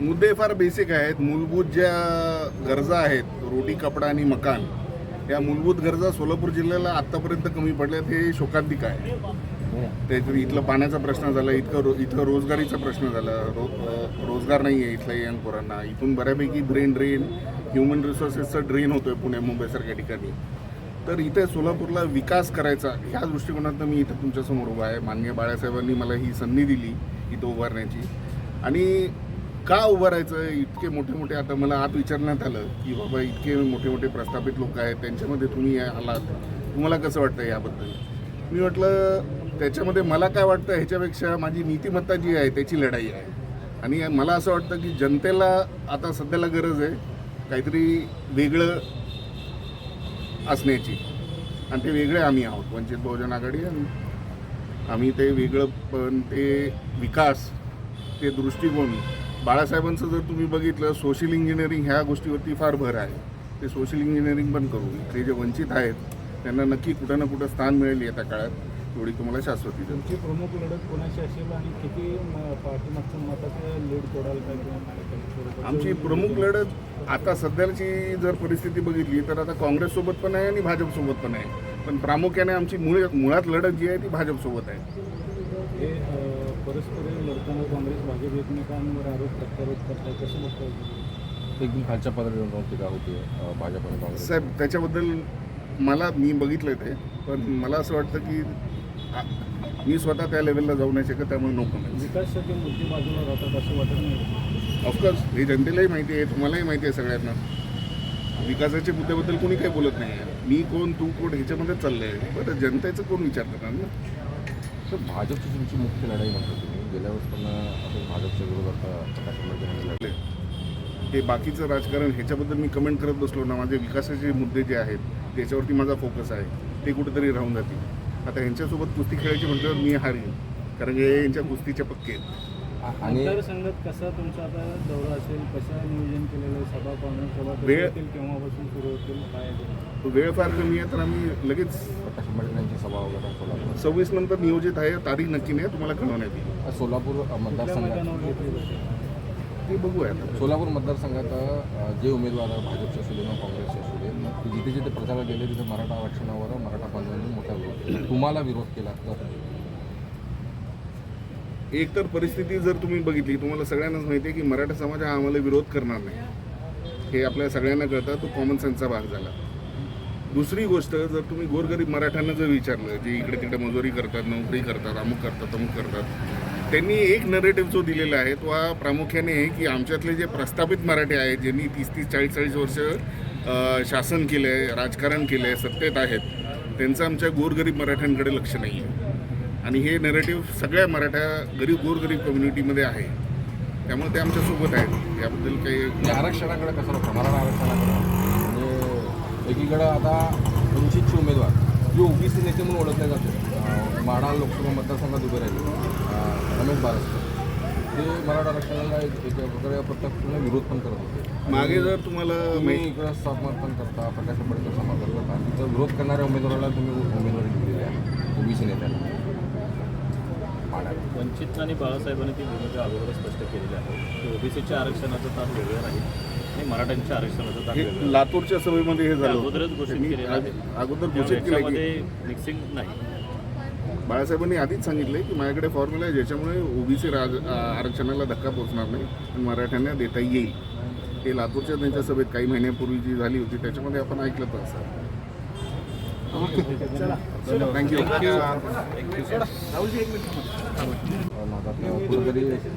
मुद्दे फार बेसिक आहेत. मूलभूत ज्या गरजा आहेत रोटी कपडा आणि मकान या मूलभूत गरजा सोलापूर जिल्ह्याला आत्तापर्यंत कमी पडल्यात हे शोकांतिक आहे. त्याच्यात इथलं पाण्याचा प्रश्न झाला इतकं रो इथं रोजगारीचा प्रश्न झाला. रो रोजगार नाही आहे इथल्या यंग पोरांना. इथून बऱ्यापैकी ब्रेन ड्रेन ह्युमन रिसोर्सेसचा ड्रेन होतोय पुणे मुंबईसारख्या ठिकाणी. तर इथे सोलापूरला विकास करायचा ह्या दृष्टिकोनातून मी इथं तुमच्यासमोर उभा आहे. माननीय बाळासाहेबांनी मला ही संधी दिली इथं उभारण्याची. आणि का उभं राहायचं? इतके मोठे मोठे आता मला आत विचारण्यात आलं की बाबा इतके मोठे मोठे प्रस्थापित लोक आहेत त्यांच्यामध्ये तुम्ही आलात. तुम्हाला कसं वाटतं याबद्दल? मी म्हटलं त्याच्यामध्ये मला काय वाटतं ह्याच्यापेक्षा माझी नीतिमत्ता जी आहे त्याची लढाई आहे. आणि मला असं वाटतं की जनतेला आता सध्याला गरज आहे काहीतरी वेगळं असण्याची. आणि ते वेगळे आम्ही आहोत वंचित बहुजन आघाडी आणि आम्ही ते वेगळं पण ते विकास ते दृष्टिकोन बाळासाहेबांचं जर तुम्ही बघितलं सोशल इंजिनिअरिंग ह्या गोष्टीवरती फार भर आहे. ते सोशल इंजिनिअरिंग पण करू ते जे वंचित आहेत त्यांना नक्की कुठं ना कुठं स्थान मिळेल येत्या काळात एवढी तुम्हाला शाश्वती तुमची प्रमुख लढत कोणाशी असेल आणि किती म- पाठीमागचं मताचं लीड तोडाल काय? आमची प्रमुख लढत आता सध्याची जर परिस्थिती बघितली तर आता काँग्रेससोबत पण आहे आणि भाजपसोबत पण आहे. पण प्रामुख्याने आमची मुळ मुळात लढत जी आहे ती भाजपसोबत आहे. लढताना काँग्रेस भाजप एकमेकांवर आरोप प्रत्यारोप करताय कसं बघताय एकदम खालच्या पातळीवर टीका होती भाजप आणि काँग्रेस? साहेब त्याच्याबद्दल मला मी बघितलं ते पण मला असं वाटतं की मी स्वतः त्या लेवलला जाऊ नाही शकत त्यामुळे नको नाही विकासाचे मुद्दे बाजूला राहतात असं वाटत नाही. ऑफकोर्स हे जनतेलाही माहिती आहे तुम्हालाही माहिती आहे सगळ्यांना. विकासाच्या मुद्द्याबद्दल कोणी काही बोलत नाही आहे. मी कोण तू कोण ह्याच्यामध्ये चाललं आहे बरं जनतेचं कोण विचार करणार ना? भाजपची तुमची मुख्य लढाई म्हणतो तुम्ही गेल्या वेळेस पण आपण भाजपच्या विरोधात प्रकाश आंबेडकरांनी लढले हे बाकीचं राजकारण ह्याच्याबद्दल मी कमेंट करत बसलो ना माझे विकासाचे मुद्दे जे आहेत त्याच्यावरती माझा फोकस आहे. ते कुठेतरी राहून जातील. आता ह्यांच्यासोबत कुस्ती खेळायची म्हटल्यावर मी हारीन. कारण की हे यांच्या कुस्तीचे पक्के आहेत. आणि मतदारसंघात कसा तुमचा आता दौरा असेल कसं नियोजन केलेलं सभा पाहुणे सभा वेळ- केव्हापासून सुरू होतील काय वेळ फार कमी आहे तर आम्ही लगेच प्रकाश आंबेडकरांची सभा वगैरे सव्वीस नंतर नियोजित आहे तारीख नक्की नाही तुम्हाला कळवण्यात येईल. सोलापूर मतदारसंघात ते बघूया सोलापूर मतदारसंघात जे उमेदवार भाजपचे असू दे किंवा काँग्रेसचे असू दे जिथे जिथे प्रचाराला गेले तिथे मराठा आरक्षणावर मराठा बांधवांनी मोठा विरोध तुम्हाला विरोध केला तर एक तर परिस्थिती जर तुम्ही बघितली तुम्हाला सगळ्यांनाच माहिती आहे की मराठा समाज हा आम्हाला विरोध करणार नाही. हे आपल्या सगळ्यांना कळतं तो कॉमन सेन्सचा भाग झाला. दुसरी गोष्ट जर तुम्ही गोरगरीब मराठ्यांना जर विचारलं जे इकडे तिकडे मजुरी करतात नोकरी करतात अमुक करतात अमुक करतात त्यांनी एक नरेटिव्ह जो दिलेला आहे तो हा प्रामुख्याने की आमच्यातले जे प्रस्थापित मराठी आहेत ज्यांनी तीस तीस चाळीस चाळीस वर्ष शासन केलं आहे राजकारण केलं आहे सत्तेत आहेत त्यांचं आमच्या गोरगरीब मराठ्यांकडे लक्ष नाही आहे आणि हे नेरेटिव्ह सगळ्या मराठा गरीब गोरगरीब कम्युनिटीमध्ये आहे. त्यामुळे ते आमच्यासोबत आहेत. याबद्दल काही म्हणजे आरक्षणाकडे कसं मराठा आरक्षणाकडे? एकीकडं आता वंचितचे उमेदवार जे ओबीसी नेते म्हणून ओळखले जाते माढा लोकसभा मतदारसंघात उभे राहिले रमेश बारस्कर. ते मराठा आरक्षणाला एक प्रकारे प्रत्यक्षाने विरोध पण करत होते. मागे जर तुम्हाला तुम्ही माहिती इकडं समर्थन करता प्रकाश आंबेडकर समर्थन करता तिथं विरोध करणाऱ्या उमेदवाराला तुम्ही उमेदवारी दिलेली आहे ओबीसी नेत्याला. वंचित आणि बाळासाहेबांनी ती भूमिका अगोदर स्पष्ट केलेली आहे. की ओबीसीच्या आरक्षणाचं ताप वेगळं राहील. आणि मराठ्यांच्या आरक्षणाचं हे. लातूरच्या सभेमध्ये हे झालं अगोदरच होतं. घोषित त्यांनी केलेलं आहे. आग- अगोदर घोषित केलं की याच्यामध्ये मिक्सिंग नाही. बाळासाहेबांनी आधीच सांगितलंय की माझ्याकडे फॉर्म्युला आहे ज्याच्यामुळे ओबीसी राज आ- आरक्षणाला धक्का पोचणार नाही आणि मराठ्यांना देता येईल. हे लातूरच्या त्यांच्या सभेत काही महिन्यापूर्वी जी झाली होती त्याच्यामध्ये आपण ऐकलं तर असं. थँक्यू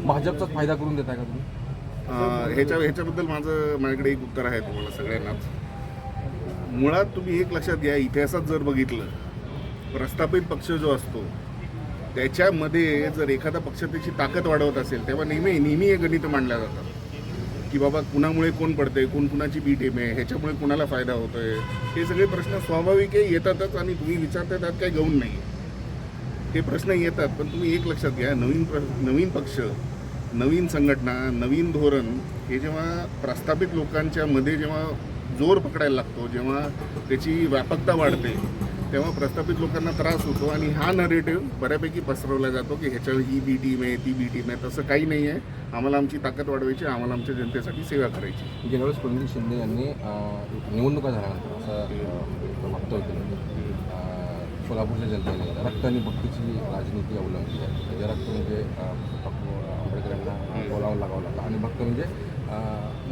भाजपचाच फायदा करून देताय का तुम्ही? ह्याच्या ह्याच्याबद्दल माझं माझ्याकडे एक उत्तर आहे तुम्हाला सगळ्यांनाच. मुळात तुम्ही एक लक्षात घ्या इतिहासात जर बघितलं प्रस्थापित पक्ष जो असतो त्याच्यामध्ये जर एखादा पक्ष त्याची ताकद वाढवत असेल तेव्हा नेहमी नेहमी हे गणित मांडल्या जातात. की बाबा कुणामुळे कोण पडते कोण कुणाची बी टीम आहे ह्याच्यामुळे कुणाला फायदा होतो आहे हे सगळे प्रश्न स्वाभाविक आहे येतातच आणि तुम्ही विचारता त्यात काही गौण नाही हे प्रश्न येतात पण तुम्ही एक लक्षात घ्या नवीन प्र नवीन पक्ष नवीन संघटना नवीन धोरण हे जेव्हा प्रस्थापित लोकांच्या मध्ये जेव्हा जोर पकडायला लागतो जेव्हा त्याची व्यापकता वाढते तेव्हा प्रस्थापित लोकांना त्रास होतो आणि हा नरेटिव्ह बऱ्यापैकी पसरवला जातो की ह्याच्यावर ही बी टीम आहे ती बी टीम आहे. तसं काही नाही आहे. आम्हाला आमची ताकद वाढवायची आम्हाला आमच्या जनतेसाठी सेवा करायची. गेल्या वेळेस शिंदे यांनी निवडणुका झाल्यानंतर असं वक्तव्य केलं सोलापूरच्या जनतेने रक्त आणि भक्तीची राजनीती अवलंबली आहे. म्हणजे रक्त म्हणजे अं, बोलावं लागावं लागतं. आणि भक्त म्हणजे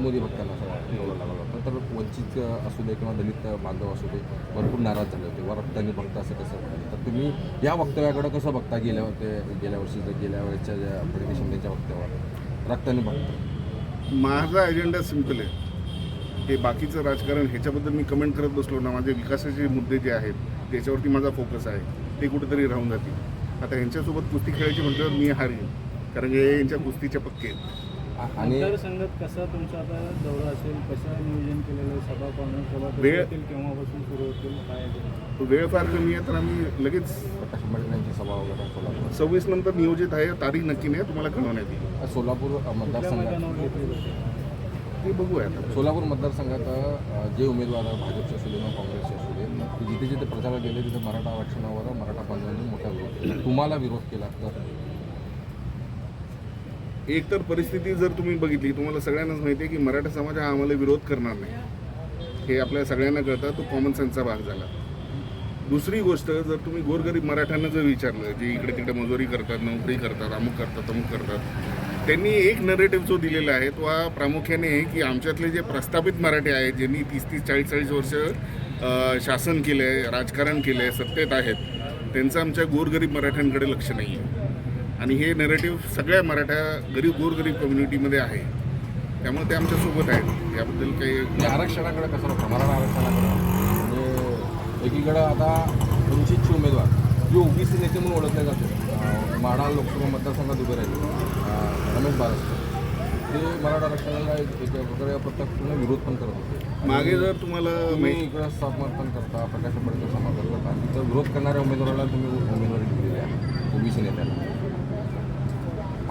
मोदी भक्तांना असं बोलावं लागावं लागतं. तर वंचित असू दे किंवा दलित बांधव असू दे भरपूर नाराज झाले होते. व रक्त भक्त असं कसं तर तुम्ही या वक्तव्याकडे कसं बघता? गेल्या ते गेल्या वर्षी गेल्या वेळेच्या ज्या प्रणिती शिंदेच्या वक्तव्यावर. रक्ताने आणि भक्त. माझा एजेंडा सिंपल आहे. हे बाकीचं राजकारण ह्याच्याबद्दल मी कमेंट करत बसलो ना माझे विकासाचे मुद्दे जे आहेत त्याच्यावरती माझा फोकस आहे. ते कुठेतरी राहून जातील. आता यांच्यासोबत कुस्ती खेळायची म्हटल्यावर मी हारेन. कारण हे यांच्या कुस्तीच्या पक्के आहेत. आणि मतदारसंघात कसा तुमचा आता दौरा असेल कसं नियोजन केलेलं आहे सभा पाहणं सभा वेळ- होतील केव्हापासून सुरू होतील काय आहे? वेळ फार कमी आहे तर आम्ही लगेच प्रकाश आंबेडकर यांची सभा वगैरे सोलापूर. सव्वीस नंतर नियोजित आहे तारीख नक्की नाही तुम्हाला कळवण्यात येईल. सोलापूर कुठल्या मतदारसंघात. मैदानावर घेतली जाते ते? बघूया आता. सोलापूर मतदारसंघात अ, जे उमेदवार भाजपचे असू दे किंवा काँग्रेसचे असू दे ते जिथे जिथे प्रचारात गेले तिथे मराठा आरक्षणावर मराठा बांधवांनी मोठा विरोध केला. तुम्हाला विरोध केला तर? एकतर परिस्थिती जर तुम्ही बघितली तुम्हाला सगळ्यांनाच माहिती आहे की मराठा समाज हा आम्हाला विरोध करणार नाही. हे आपल्या सगळ्यांना कळतं तो कॉमन सेन्सचा भाग झाला. दुसरी गोष्ट जर तुम्ही गोरगरीब मराठ्यांना जर विचारलं जे इकडे तिकडे मजुरी करतात नोकरी करतात अमुक करतात अमुक करतात त्यांनी एक नरेटिव्ह जो दिलेला आहे तो हा प्रामुख्याने की आमच्यातले जे प्रस्थापित मराठे आहेत ज्यांनी तीस तीस चाळीस चाळीस वर्ष शासन केलं आहे राजकारण केलं आहे सत्तेत आहेत त्यांचं आमच्या गोरगरीब मराठ्यांकडे लक्ष नाही आहे आणि हे नेरेटिव्ह सगळ्या मराठा गरीब गोरगरीब कम्युनिटीमध्ये आहे. त्यामुळे ते आमच्यासोबत आहेत. याबद्दल काही म्हणजे आरक्षणाकडे कसं बघता मराठा आरक्षणाकडे म्हणजे एकीकडं आता वंचितचे उमेदवार जे ओबीसी नेते म्हणून ओळखले जाते. माढा लोकसभा मतदारसंघात उभे राहिले. रमेश बारस्कर. ते मराठा आरक्षणाला एक प्रकारे प्रत्यक्षपणे विरोध पण करत होते. मागे जर तुम्हाला तुम्ही माहिती इकडं समर्थन करता प्रकाश आंबेडकर समर्थन करता तिथं विरोध करणाऱ्या उमेदवाराला तुम्ही उमेदवारी दिलेली आहे ओबीसी नेत्याला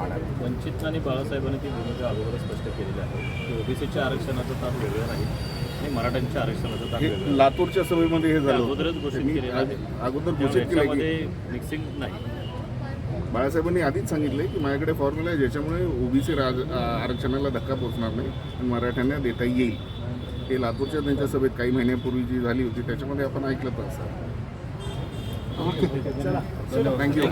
माढ्यात वंचित आणि बाळासाहेबांनी ती भूमिका अगोदरच स्पष्ट केलेली आहे. की ओबीसीच्या आरक्षणाचं ताप वेगळं राहील आणि मराठ्यांच्या आरक्षणाचं ताप वेगळं लातूरच्या सभेमध्ये हे झालं अगोदरच. घोषित केलेलं आहे. अगोदर घोषित केलं की याच्यामध्ये मिक्सिंग नाही. बाळासाहेबांनी आधीच सांगितलंय की माझ्याकडे फॉर्म्युला आहे ज्याच्यामुळे ओबीसी राज आरक्षणाला धक्का पोचणार नाही आणि मराठ्यांना देता येईल. हे लातूरच्या त्यांच्या सभेत काही महिन्यापूर्वी जी झाली होती त्याच्यामध्ये आपण ऐकलं तर असं. चला. थँक्यू